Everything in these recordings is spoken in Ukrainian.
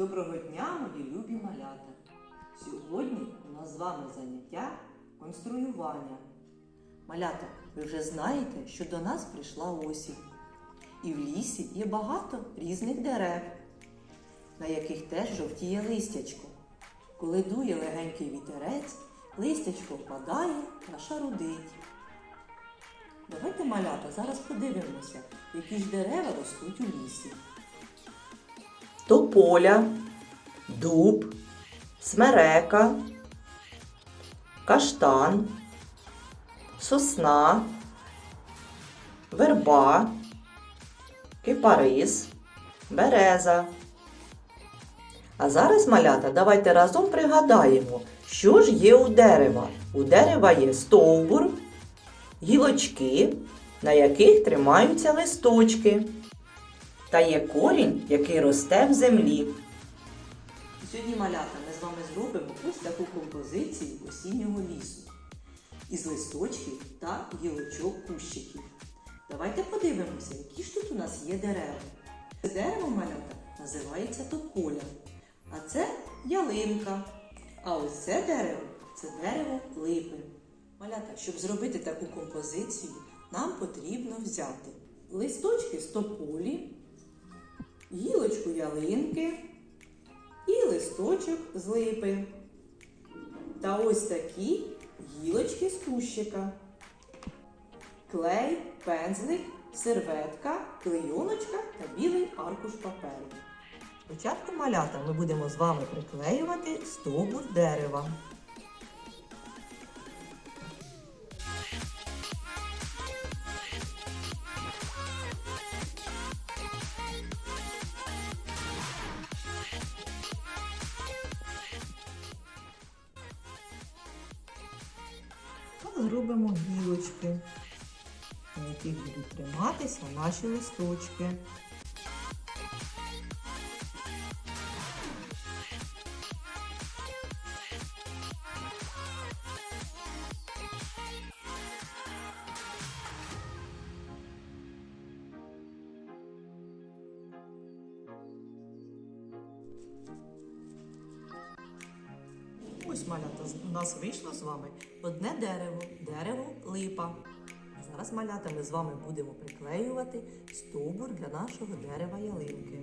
Доброго дня, мої любі малята! Сьогодні у нас з вами заняття конструювання. Малята, ви вже знаєте, що до нас прийшла осінь. І в лісі є багато різних дерев, на яких теж жовтіє листячко. Коли дує легенький вітерець, листячко впадає та шарудить. Давайте, малята, зараз подивимося, які ж дерева ростуть у лісі. Тополя, дуб, смерека, каштан, сосна, верба, кипарис, береза. А зараз, малята, давайте разом пригадаємо, що ж є у дерева. У дерева є стовбур, гілочки, на яких тримаються листочки та є корінь, який росте в землі. Сьогодні, малята, ми з вами зробимо ось таку композицію осіннього лісу із листочків та гілочок кущиків. Давайте подивимося, які ж тут у нас є дерева. Це дерево малята називається тополя, а це ялинка. А ось це дерево це дерево липи. Малята, щоб зробити таку композицію, нам потрібно взяти листочки з тополі, гілочку ялинки і листочок з липи. Та ось такі гілочки з кущика. Клей, пензлик, серветка, клейоночка та білий аркуш паперу. Спочатку малята ми будемо з вами приклеювати стовбур дерева. Та Зробимо гілочки, на яких будуть триматися наші листочки. Ось малята у нас вийшло з вами одне дерево, дерево липа. Зараз малята ми з вами будемо приклеювати стовбур для нашого дерева ялинки.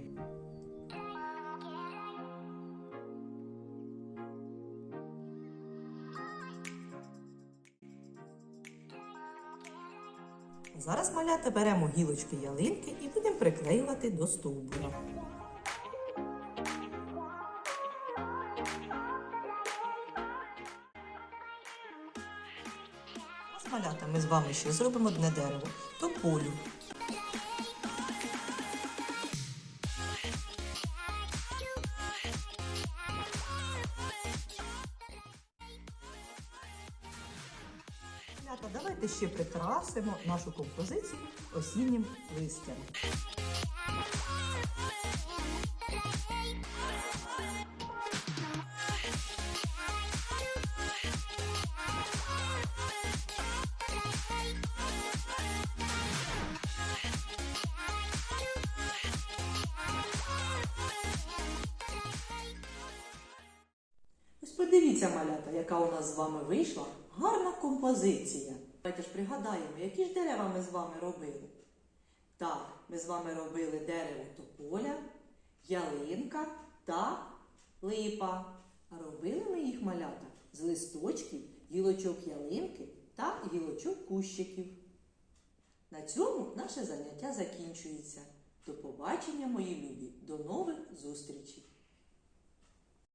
Зараз малята беремо гілочки ялинки і будемо приклеювати до стовбура. Малята, ми з вами ще зробимо одне дерево. Тополю. Малята, давайте ще прикрасимо нашу композицію осіннім листям. Подивіться, малята, яка у нас з вами вийшла гарна композиція. Давайте ж пригадаємо, які ж дерева ми з вами робили. Так, ми з вами робили дерево тополя, ялинка та липа. Робили ми їх малята з листочків, гілочок ялинки та гілочок кущиків. На цьому наше заняття закінчується. До побачення, мої любі, до нових зустрічей!